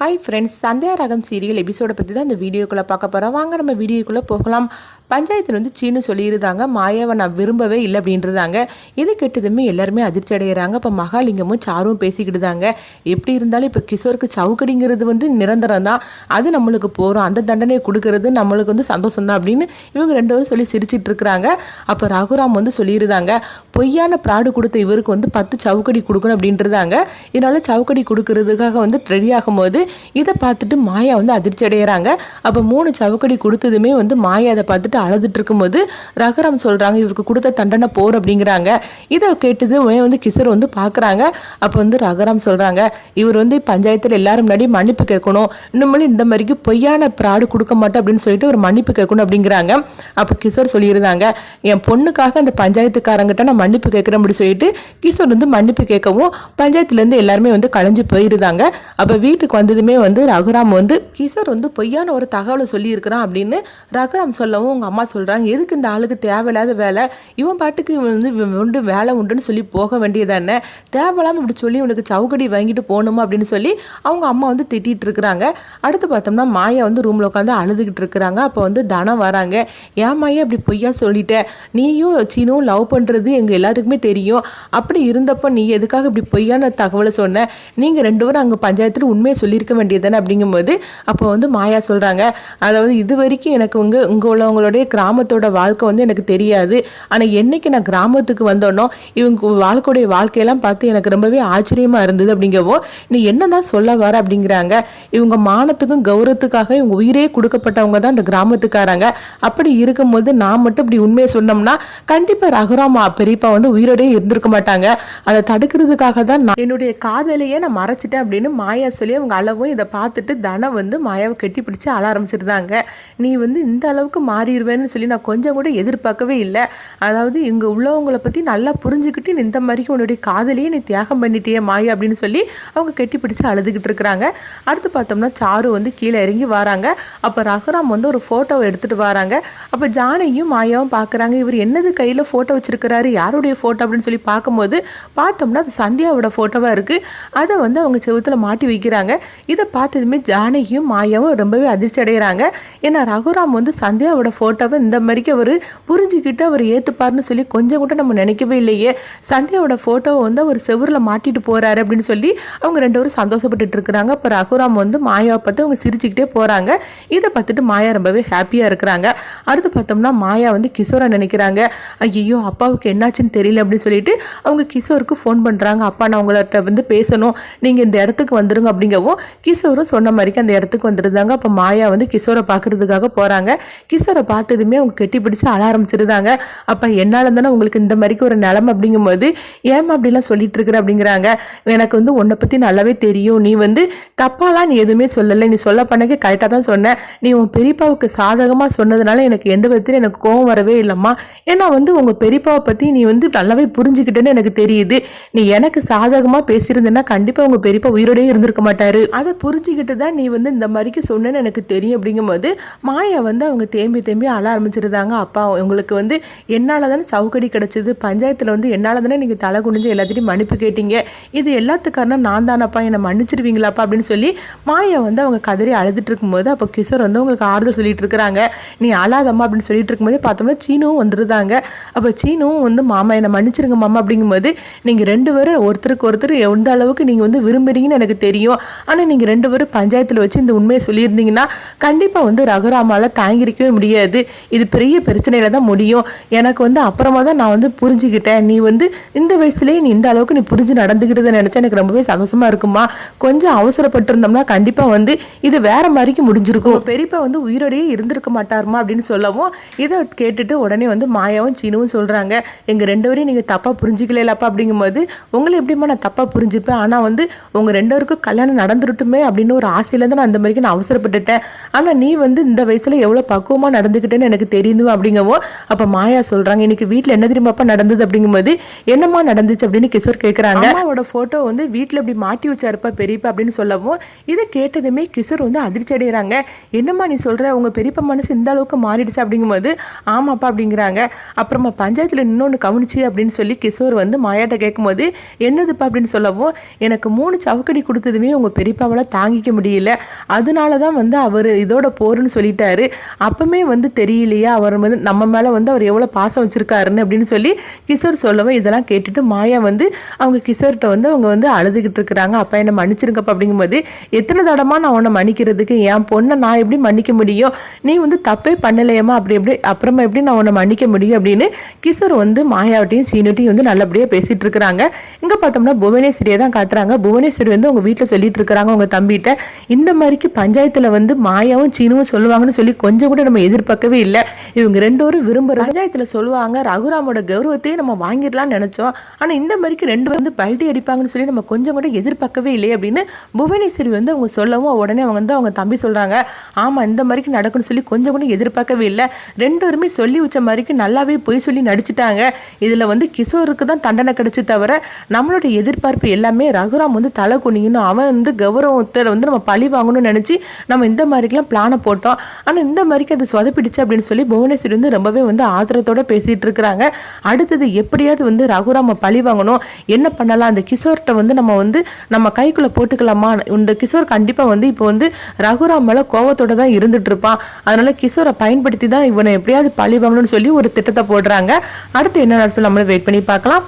Hi friends Sandhya ரகம் serial எபிசோடை பற்றி தான் இந்த வீடியோக்குள்ளே பார்க்க போகிறோம் வாங்க நம்ம வீடியோக்குள்ளே போகலாம். பஞ்சாயத்தில் வந்து சீனு சொல்லியிருந்தாங்க மாயாவை நான் விரும்பவே இல்லை அப்படின்றதாங்க இது கெட்டதுமே எல்லாருமே அதிர்ச்சி அடைகிறாங்க இப்போ மகாலிங்கமும் சாரும் பேசிக்கிட்டுதாங்க எப்படி இருந்தாலும் இப்போ கிஷோருக்கு சவுக்கடிங்கிறது வந்து நிரந்தரம் தான். அது நம்மளுக்கு போகிறோம் அந்த தண்டனையை கொடுக்கறது நம்மளுக்கு வந்து சந்தோஷம் தான் அப்படின்னு இவங்க ரெண்டு பேரும் சொல்லி சிரிச்சிட்டு இருக்கிறாங்க. அப்போ ரகுராம் வந்து சொல்லியிருந்தாங்க பொய்யான ப்ராடு கொடுத்த இவருக்கு வந்து பத்து சவுக்கடி கொடுக்கணும் அப்படின்றதாங்க இதனால சவுக்கடி கொடுக்கறதுக்காக வந்து ரெடி ஆகும்போது இதை பார்த்துட்டு மாயா வந்து அதிர்ச்சி அடைகிறாங்க அப்போ மூணு சவுக்கடி கொடுத்ததுமே வந்து மாயா அதை பார்த்துட்டு அழுதுட்டு இருக்கும்போது ரகுராம் சொல்கிறாங்க இவருக்கு கொடுத்த தண்டனை போர் அப்படிங்கிறாங்க. இதை கேட்டது இவன் வந்து கிஷோர் வந்து பார்க்குறாங்க. அப்போ வந்து ரகுராம் சொல்கிறாங்க இவர் வந்து பஞ்சாயத்தில் எல்லாரும் முன்னாடி மன்னிப்பு கேட்கணும். இன்னும் இந்த மாதிரிக்கு பொய்யான ப்ராடு கொடுக்க மாட்டேன் அப்படின்னு சொல்லிட்டு ஒரு மன்னிப்பு கேட்கணும் அப்படிங்கிறாங்க. அப்போ கிஷோர் சொல்லியிருந்தாங்க என் பொண்ணுக்காக அந்த பஞ்சாயத்துக்காரங்கிட்ட நான் மன்னிப்பு கேட்குறேன் அப்படின்னு சொல்லிட்டு கிஷோர் வந்து மன்னிப்பு கேட்கவும் பஞ்சாயத்துலேருந்து எல்லாருமே வந்து கலைஞ்சு போயிருந்தாங்க. அப்போ வீட்டுக்கு வந்து வந்ததுமே வந்து ரகுராம் வந்து கிஷோர் வந்து பொய்யான ஒரு தகவலை சொல்லியிருக்கிறான் அப்படின்னு ரகுராம் சொல்லவும் உங்கள் அம்மா சொல்கிறாங்க எதுக்கு இந்த ஆளுக்கு தேவையில்லாத வேலை? இவன் பாட்டுக்கு இவன் வந்து உண்டு வேலை உண்டுன்னு சொல்லி போக வேண்டியதானே? தேவையில்லாமல் இப்படி சொல்லி உனக்கு சவுக்கடி வாங்கிட்டு போகணுமா? அப்படின்னு சொல்லி அவங்க அம்மா வந்து திட்டிகிட்டு இருக்கிறாங்க. அடுத்து பார்த்தோம்னா மாயா வந்து ரூமில் உட்காந்து அழுதுகிட்டு இருக்கிறாங்க. அப்போ வந்து தனம் வராங்க. ஏன் மாயா இப்படி பொய்யா சொல்லிட்ட? நீயும் சீனும் லவ் பண்ணுறது எங்கள் எல்லாத்துக்குமே தெரியும். அப்படி இருந்தப்போ நீ எதுக்காக இப்படி பொய்யான தகவலை சொன்ன? நீங்கள் ரெண்டு பேரும் அங்கே பஞ்சாயத்தில் உண்மையை இருக்க வேண்டியதானே அப்படிங்கும்போது அப்போ வந்து மாயா சொல்கிறாங்க அதாவது இது வரைக்கும் எனக்கு உங்க இங்கே உள்ளவங்களுடைய கிராமத்தோட வாழ்க்கை வந்து எனக்கு தெரியாது. ஆனால் என்னைக்கு நான் கிராமத்துக்கு வந்தோனோ இவங்க வாழ்க்கையுடைய வாழ்க்கையெல்லாம் பார்த்து எனக்கு ரொம்பவே ஆச்சரியமாக இருந்தது அப்படிங்கவோ நீ என்ன தான் சொல்ல வர அப்படிங்கிறாங்க. இவங்க மானத்துக்கும் கௌரவத்துக்காக இவங்க உயிரே கொடுக்கப்பட்டவங்க தான் இந்த கிராமத்துக்காரங்க. அப்படி இருக்கும்போது நான் மட்டும் இப்படி உண்மையை சொன்னோம்னா கண்டிப்பாக ரகுராமா பெரியப்பா வந்து உயிரோடே இருந்திருக்க மாட்டாங்க. அதை தடுக்கிறதுக்காக தான் நான் என்னுடைய காதலையே நான் மறைச்சிட்டேன் அப்படின்னு மாயா சொல்லி அவங்க அளவும் இதை பார்த்துட்டு தனம் வந்து மாயாவை கட்டி பிடிச்சி அழ ஆரம்பிச்சிருந்தாங்க. நீ வந்து இந்த அளவுக்கு மாறிடுவேன்னு சொல்லி நான் கொஞ்சம் கூட எதிர்பார்க்கவே இல்லை. அதாவது இங்கே உள்ளவங்களை பற்றி நல்லா புரிஞ்சுக்கிட்டு நீ இந்த மாதிரிக்கு உன்னுடைய காதலையே நீ தியாகம் பண்ணிட்டியே மாயா அப்படின்னு சொல்லி அவங்க கட்டி பிடிச்சி அழுதுகிட்டு இருக்கிறாங்க. அடுத்து பார்த்தோம்னா சாரு வந்து கீழே இறங்கி வராங்க. அப்போ ரகுராம் வந்து ஒரு ஃபோட்டோவை எடுத்துகிட்டு வராங்க. அப்போ ஜானையும் மாயாவும் பார்க்குறாங்க இவர் என்னது கையில் ஃபோட்டோ வச்சுருக்கிறாரு யாருடைய ஃபோட்டோ அப்படின்னு சொல்லி பார்க்கும்போது பார்த்தோம்னா அது சந்தியாவோட ஃபோட்டோவாக இருக்குது அதை வந்து அவங்க செவத்தில் மாட்டி வைக்கிறாங்க. இதை பார்த்ததுமே ஜானகியும் மாயாவும் ரொம்பவே அதிர்ச்சி அடைகிறாங்க. ஏன்னா ரகுராம் வந்து சந்தியாவோட ஃபோட்டோவை இந்த மாதிரிக்கு அவர் புரிஞ்சுக்கிட்டு அவர் ஏற்றுப்பார்னு சொல்லி கொஞ்சம் கூட நம்ம நினைக்கவே இல்லையே. சந்தியாவோட ஃபோட்டோவை வந்து அவர் செவுரில் மாட்டிட்டு போகிறாரு அப்படின்னு சொல்லி அவங்க ரெண்டு பேரும் சந்தோஷப்பட்டுட்டு இருக்கிறாங்க. அப்போ ரகுராம் வந்து மாயாவை பார்த்து அவங்க சிரிச்சுக்கிட்டே போகிறாங்க இதை பார்த்துட்டு மாயா ரொம்பவே ஹாப்பியாக இருக்கிறாங்க. அடுத்து பார்த்தோம்னா மாயா வந்து கிஷோரை நினைக்கிறாங்க. ஐயோ அப்பாவுக்கு என்னாச்சுன்னு தெரியல அப்படின்னு சொல்லிட்டு அவங்க கிஷோருக்கு ஃபோன் பண்ணுறாங்க அப்பா நான் உங்கள்கிட்ட வந்து பேசணும். நீங்கள் இந்த இடத்துக்கு வந்துருங்க அப்படிங்கவும் கிஷோரும் சொன்ன மாதிரிக்கு அந்த இடத்துக்கு வந்துருந்தாங்க. அப்போ மாயா வந்து கிஷோரை பார்க்கறதுக்காக போகிறாங்க கிஷோரை பார்த்ததுமே அவங்க கெட்டி பிடிச்சி அழ ஆரம்பிச்சிருந்தாங்க. அப்போ என்னால் தானே உங்களுக்கு இந்த மாதிரிக்கு ஒரு நிலமை அப்படிங்கும்போது ஏமா அப்படிலாம் சொல்லிட்டு இருக்கிற? அப்படிங்கிறாங்க. எனக்கு வந்து உன்னை பற்றி நல்லாவே தெரியும். நீ வந்து தப்பாலாம் நீ எதுவுமே சொல்லலை. நீ சொல்ல பண்ணக்கு கரெக்டாக தான் சொன்னேன் நீ உன் பெரியப்பாவுக்கு சாதகமாக சொன்னதுனால எனக்கு எந்த விதத்திலும் எனக்கு கோவம் வரவே இல்லைம்மா. ஏன்னா வந்து உங்கள் பெரியப்பாவை பற்றி நீ வந்து நல்லாவே புரிஞ்சுக்கிட்டேன்னு எனக்கு தெரியுது. நீ எனக்கு சாதகமாக பேசியிருந்தேன்னா கண்டிப்பாக உங்கள் பெரியப்பா உயிரோடய இருந்திருக்க மாட்டாரு. அதை புரிஞ்சுக்கிட்டு தான் நீ வந்து இந்த மாதிரிக்கு சொன்னேன்னு எனக்கு தெரியும். அப்படிங்கும்போது மாயா வந்து அவங்க தேம்பி தேம்பி அழ ஆரம்பிச்சிருந்தாங்க. அப்பா உங்களுக்கு வந்து என்னால் தானே சவுக்கடி கிடச்சிது. பஞ்சாயத்தில் வந்து என்னால் தானே நீங்கள் தலை குனிஞ்சு எல்லாத்திட்டையும் மன்னிப்பு கேட்டீங்க. இது எல்லாத்துக்காரனா நான் தானப்பா என்னை மன்னிச்சிருவீங்களாப்பா அப்படின்னு சொல்லி மாயா வந்து அவங்க கதறி அழுதுட்டு இருக்கும்போது அப்போ கிஷோர் வந்து உங்களுக்கு ஆறுதல் சொல்லிட்டு இருக்கிறாங்க. நீ அழாதம்மா அப்படின்னு சொல்லிட்டு இருக்கும்போது பார்த்தோம்னா சீனுவும் வந்துருந்தாங்க. அப்போ சீனுவும் வந்து மாமா என்னை மன்னிச்சிருங்க மாமா அப்படிங்கும்போது நீங்கள் ரெண்டு பேரும் ஒருத்தருக்கு ஒருத்தர் எந்த அளவுக்கு நீங்கள் வந்து விரும்புறீங்கன்னு எனக்கு தெரியும். ஆனால் நீங்கள் ரெண்டு பேரும் பஞ்சாயத்தில் வச்சு இந்த உண்மையை சொல்லியிருந்தீங்கன்னா கண்டிப்பாக வந்து ரகுராமால தாங்கிருக்கவே முடியாது. இது பெரிய பிரச்சனையில தான் முடியும். எனக்கு வந்து அப்புறமா தான் நான் வந்து புரிஞ்சுக்கிட்டேன். நீ வந்து இந்த வயசுலேயே நீ இந்த அளவுக்கு நீ புரிஞ்சு நடந்துக்கிட்டதை நினச்சா எனக்கு ரொம்பவே சந்தோஷமாக இருக்குமா? கொஞ்சம் அவசரப்பட்டிருந்தோம்னா கண்டிப்பாக வந்து இது வேற மாதிரிக்கு முடிஞ்சிருக்கும். பெரியப்பா வந்து உயிரோடையே இருந்திருக்க மாட்டாருமா அப்படின்னு சொல்லவும் இதை கேட்டுட்டு உடனே வந்து மாயாவும் சீனுவும் சொல்கிறாங்க எங்கள் ரெண்டு பேரையும் நீங்கள் தப்பாக புரிஞ்சிக்கலப்பா அப்படிங்கும்போது உங்களை எப்படிம்மா நான் தப்பாக புரிஞ்சுப்பேன்? ஆனால் வந்து உங்கள் ரெண்டு பேருக்கும் கல்யாணம் நடந்துருட்டுமே அப்படின்னு ஒரு ஆசையிலேருந்து நான் அந்த மாதிரிக்கு நான் அவசரப்பட்டுட்டேன். ஆனால் நீ வந்து இந்த வயசில் எவ்வளோ பக்குவமாக நடந்துக்கிட்டேன்னு எனக்கு தெரியுது அப்படிங்கவும் அப்போ மாயா சொல்கிறாங்க இன்னைக்கு வீட்டில் என்ன திரும்பப்பா நடந்தது? அப்படிங்கும்போது என்னம்மா நடந்துச்சு? அப்படின்னு கிஷோர் கேட்குறாங்க அம்மாவோட ஃபோட்டோ வந்து வீட்டில் இப்படி மாட்டி வச்சாருப்பா பெரியப்பா அப்படின்னு சொல்லவும் இதை கேட்டதுமே கிஷோர் வந்து அதிர்ச்சி அடைகிறாங்க என்னம்மா நீ சொல்கிற உங்கள் பெரியப்பா மனசு இந்த அளவுக்கு மாறிடுச்சு அப்படிங்கும்போது ஆமாப்பா அப்படிங்கிறாங்க. அப்புறமா பஞ்சாயத்தில் இன்னொன்று கவனிச்சு அப்படின்னு சொல்லி கிஷோர் வந்து மாயாட்ட கேட்கும்போது என்னதுப்பா? அப்படின்னு சொல்லவும் எனக்கு மூணு சவுக்கடி கொடுத்ததுமே உங்கள் பெரியப்பா மாயாவால் தாங்கிக்க முடியல. அதனால தான் வந்து அவர் இதோட போருன்னு சொல்லிட்டாரு. அப்பவுமே வந்து தெரியலையா அவர் வந்து நம்ம மேலே வந்து அவர் எவ்வளோ பாசம் வச்சுருக்காருன்னு அப்படின்னு சொல்லி கிஷோர் சொல்லவும் இதெல்லாம் கேட்டுட்டு மாயா வந்து அவங்க கிஷோர்கிட்ட வந்து அவங்க வந்து அழுதுகிட்டு இருக்கிறாங்க. அப்பா என்னை மன்னிச்சிருங்கப்பா அப்படிங்கும்போது எத்தனை தடமா நான் உன்னை மன்னிக்கிறதுக்கு? என் பொண்ணை நான் எப்படி மன்னிக்க முடியும்? நீ வந்து தப்பே பண்ணலையம்மா. அப்படி எப்படி அப்புறமா எப்படி நான் உன்னை மன்னிக்க முடியும்? அப்படின்னு கிஷோர் வந்து மாயாவட்டையும் சீனுட்டையும் வந்து நல்லபடியாக பேசிகிட்டு இருக்கிறாங்க. இங்கே பார்த்தோம்னா புவனேஸ்வரியை தான் காட்டுறாங்க. புவனேஸ்வரி வந்து உங்கள் வீட்டில் சொல்லிட்டு இருக்கிறாங்க. அவங்க தம்பிகிட்ட இந்த மாதிரிக்கு பஞ்சாயத்தில் வந்து மாயாவும் சீனுவும் சொல்லுவாங்கன்னு சொல்லி கொஞ்சம் கூட நம்ம எதிர்பார்க்கவே இல்லை. இவங்க ரெண்டு பேரும் விரும்புகிற பஞ்சாயத்தில் சொல்லுவாங்க ரகுராமோட கௌரவத்தையும் நம்ம வாங்கிடலாம்னு நினச்சோம். ஆனால் இந்த மாதிரிக்கு ரெண்டு வந்து பல்ட்டி அடிப்பாங்கன்னு சொல்லி நம்ம கொஞ்சம் கூட எதிர்பார்க்கவே இல்லையே அப்படின்னு புவனேஸ்வரி வந்து அவங்க சொல்லவும் உடனே அவங்க வந்து அவங்க தம்பி சொல்கிறாங்க ஆமாம் இந்த மாதிரிக்கு நடக்கும்னு சொல்லி கொஞ்சம் கூட எதிர்பார்க்கவே இல்லை. ரெண்டு பேருமே சொல்லி வச்ச மாதிரிக்கு நல்லாவே பொய் சொல்லி நடிச்சிட்டாங்க. இதில் வந்து கிஷோருக்கு தான் தண்டனை கிடைச்சி தவிர நம்மளோட எதிர்பார்ப்பு எல்லாமே ரகுராம் வந்து தலை குனிங்கணும் அவன் வந்து கௌரவத்தை வந்து நம்ம பழி வாங்கணும்னு நினச்சி நம்ம இந்த மாதிரிக்கெலாம் பிளானை போட்டோம். ஆனால் இந்த மாதிரிக்கு அது சொதப்பிடுச்சு அப்படின்னு சொல்லி புவனேஸ்வரி வந்து ரொம்பவே வந்து ஆதரத்தோடு பேசிகிட்டு இருக்கிறாங்க. அடுத்தது எப்படியாவது வந்து ரகுராம பழி வாங்கணும். என்ன பண்ணலாம்? அந்த கிஷோர்கிட்ட வந்து நம்ம வந்து நம்ம கைக்குள்ளே போட்டுக்கலாமா? இந்த கிஷோர் கண்டிப்பாக வந்து இப்போ வந்து ரகுராம் மேலே கோவத்தோடு தான் இருந்துட்டு இருப்பான். அதனால கிஷோரை பயன்படுத்தி தான் இவனை எப்படியாவது பழி வாங்கணும்னு சொல்லி ஒரு திட்டத்தை போடுறாங்க. அடுத்து என்ன நடக்கும் நம்மளும் வெயிட் பண்ணி பார்க்கலாம்.